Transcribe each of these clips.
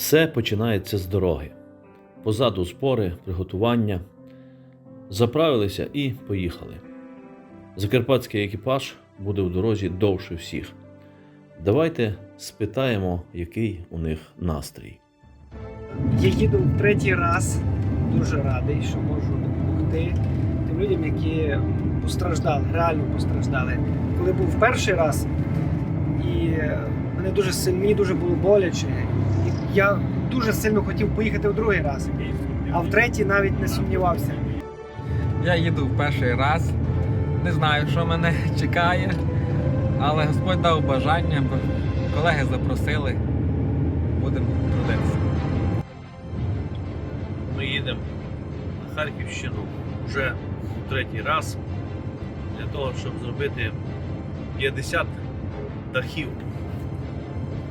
Все починається з дороги. Позаду спори, приготування. Заправилися і поїхали. Закарпатський екіпаж буде в дорозі довше всіх. Давайте спитаємо, який у них настрій. Я їду в третій раз. Дуже радий, що можу допомогти тим людям, які постраждали, реально постраждали. Коли був перший раз, і мене дуже мені дуже було боляче. Я дуже сильно хотів поїхати в другий раз, а в третій навіть не сумнівався. Я їду в перший раз. Не знаю, що мене чекає, але Господь дав бажання, бо колеги запросили. Будемо трудитися. Ми їдемо на Харківщину вже у третій раз для того, щоб зробити 50 дахів.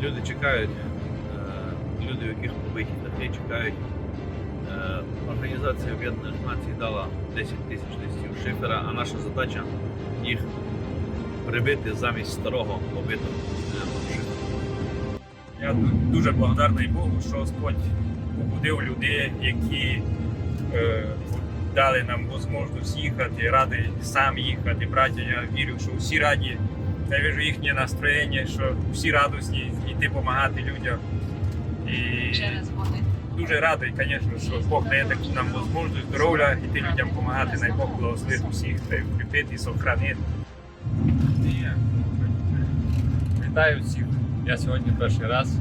Люди чекають, люди, у яких побиті дахи, чекають. Е, Організація Об'єднаних Націй дала 10 тисяч листів шифера, а наша задача їх прибити замість старого побитого шифера. Я дуже благодарний Богу, що Господь побудив людей, які е, дали нам можливість їхати, радий сам їхати. Браття, я вірю, що всі раді. Я вижу їхнє настроєння, що всі радісні йти допомагати людям. І дуже радий, звісно, що Бог дає таку нам можливість здоров'я йти людям допомагати. Най Бог благословить усіх та укріпити і сохранити. Вітаю всіх. Я сьогодні перший раз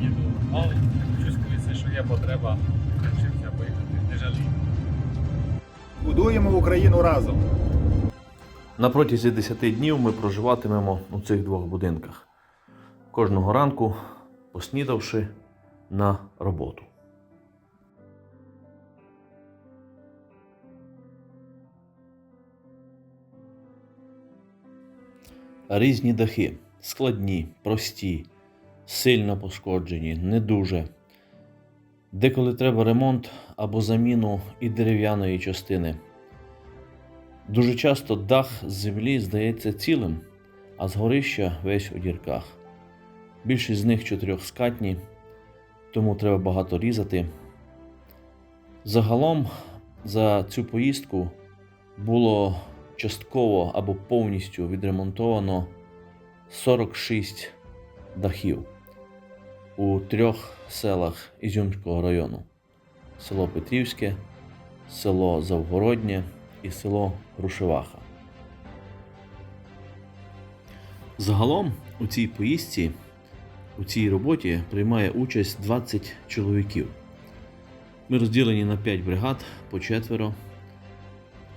їду. Але хочу сказати, що є потреба. Вирішився поїхати. Не жалію. Будуємо Україну разом. На протязі 10 днів ми проживатимемо у цих двох будинках. Кожного ранку, поснідавши на роботу. Різні дахи складні, прості, сильно пошкоджені, не дуже. Деколи треба ремонт або заміну і дерев'яної частини. Дуже часто дах з землі здається цілим, а з горища весь у дірках. Більшість з них чотирьохскатні, тому треба багато різати. Загалом за цю поїздку було частково або повністю відремонтовано 46 дахів у трьох селах Ізюмського району: село Петрівське, село Завгороднє і село Грушеваха. Загалом у цій поїздці, у цій роботі приймає участь 20 чоловіків. Ми розділені на 5 бригад по четверо.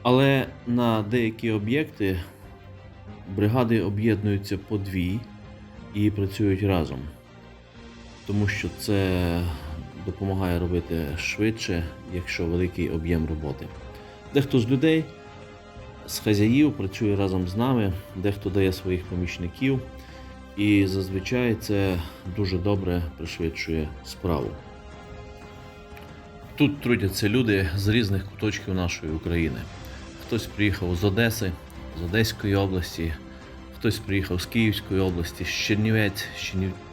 Але на деякі об'єкти бригади об'єднуються по дві і працюють разом. Тому що це допомагає робити швидше, якщо великий об'єм роботи. Дехто з людей, з хазяїв працює разом з нами, дехто дає своїх помічників, і зазвичай це дуже добре пришвидшує справу. Тут трудяться люди з різних куточків нашої України. Хтось приїхав з Одеси, з Одеської області, хтось приїхав з Київської області, з Чернівець,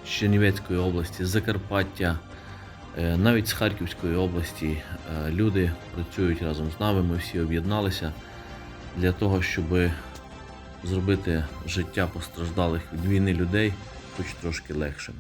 Чернівецької області, з Закарпаття, Е, навіть з Харківської області е, люди працюють разом з нами. Ми всі об'єдналися для того, щоб зробити життя постраждалих від війни людей хоч трошки легшим.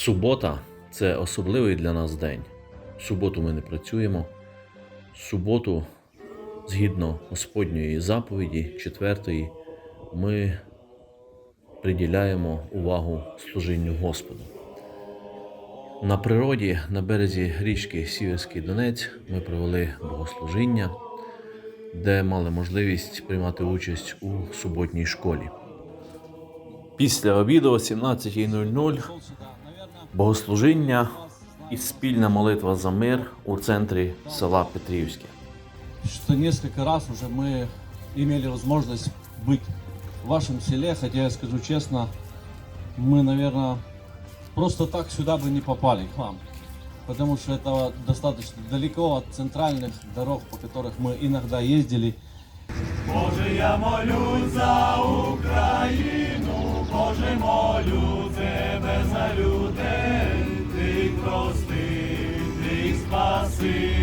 Субота це особливий для нас день. В суботу ми не працюємо. В суботу, згідно Господньої заповіді, четвертої, ми приділяємо увагу служінню Господу. На природі на березі річки Сіверський Донець ми провели богослужіння, де мали можливість приймати участь у суботній школі. Після обіду о 17.00 богослужіння і спільна молитва за мир у центрі села Петрівське. что несколько раз уже мы имели возможность быть в вашем селе, хотя я скажу честно, мы, наверное, просто так сюда бы не попали к вам, потому что это достаточно далеко от центральных дорог, по которых мы иногда ездили. passe.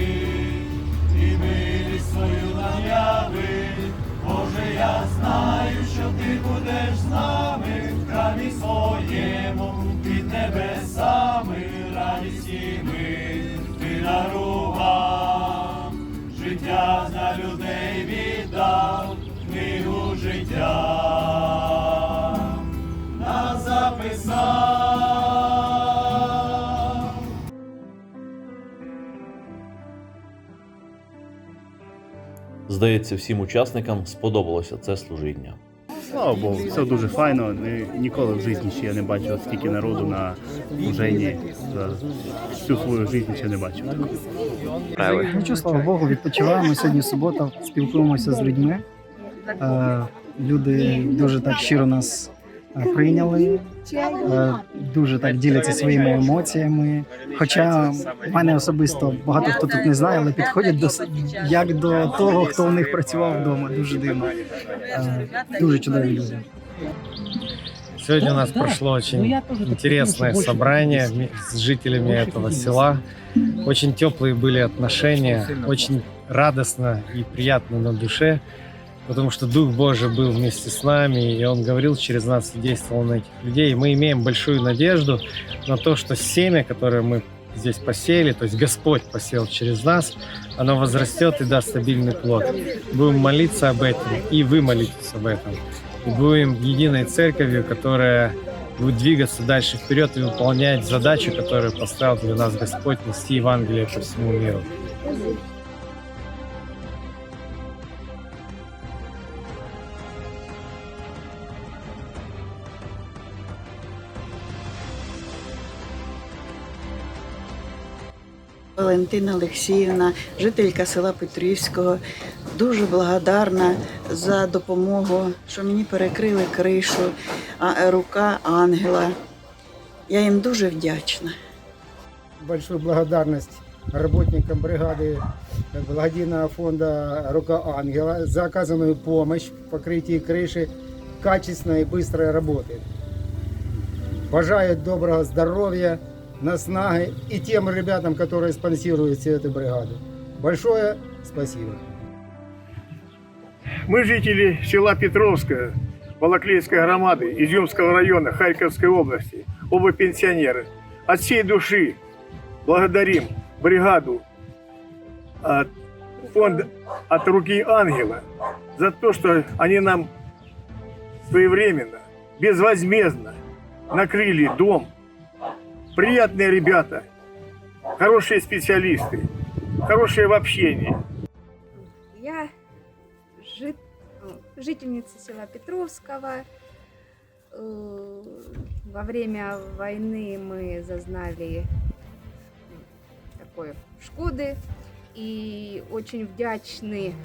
Здається, всім учасникам сподобалося це служіння. Слава Богу, все дуже файно. Ніколи в житті ще я не бачив стільки народу на служенні. За всю свою життя ще не бачив. Нічого, слава Богу, відпочиваємо. Сьогодні субота, спілкуємося з людьми. Е, Люди дуже так щиро нас прийняли, е, дуже так діляться своїми емоціями. Хоча в мене особисто багато хто тут не знає, але підходять до с- як до того, хто у них працював вдома. Дуже дивно. Е, Дуже чудові люди. Сегодня у нас прошло очень интересное собрание вме- с жителями этого села. Очень теплые были отношения, очень радостно и приятно на душе, Потому что Дух Божий был вместе с нами, и Он говорил через нас и действовал на этих людей. И мы имеем большую надежду на то, что семя, которое мы здесь посеяли, то есть Господь посеял через нас, оно возрастет и даст стабильный плод. Будем молиться об этом, и вы молитесь об этом и будем единой церковью, которая будет двигаться дальше вперед и выполнять задачу, которую поставил для нас Господь нести Евангелие по всему миру. Валентина Олексіївна, жителька села Петрівського, дуже благодарна за допомогу, що мені перекрили кришу, а рука ангела. Я їм дуже вдячна. большую благодарность работникам бригады благодійного фонда «Рука Ангела» за оказанную помощь в покрытии крыши, качественной и быстрой работы. Пожаю доброго здоровья, Наснаги и тем ребятам, которые спонсируют всю эту бригаду. Большое спасибо. Мы жители села Петровское, Балаклейской громады, Изюмского района, Харьковской области, оба пенсионеры. От всей души благодарим бригаду от фонд от руки ангела за то, что они нам своевременно, безвозмездно накрыли дом. Приятные ребята, хорошие специалисты, хорошие в общении. Я ну, жительница села Петровского. Э, Во время войны мы зазнали такой шкоды и очень вдячны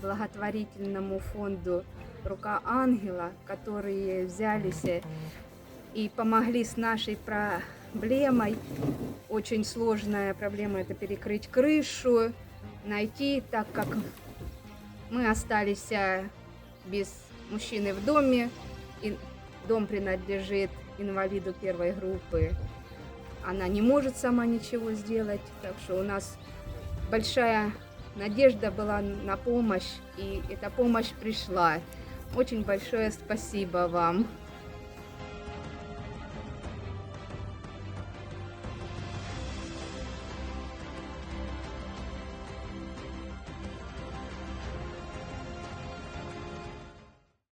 благотворительному фонду «Рука ангела», которые взялись и помогли с нашей проблемой. Очень сложная проблема – это перекрыть крышу, найти, так как мы остались а, без мужчины в доме, и дом принадлежит инвалиду первой группы. Она не может сама ничего сделать, так что у нас большая надежда была на помощь, и эта помощь пришла. Очень большое спасибо вам.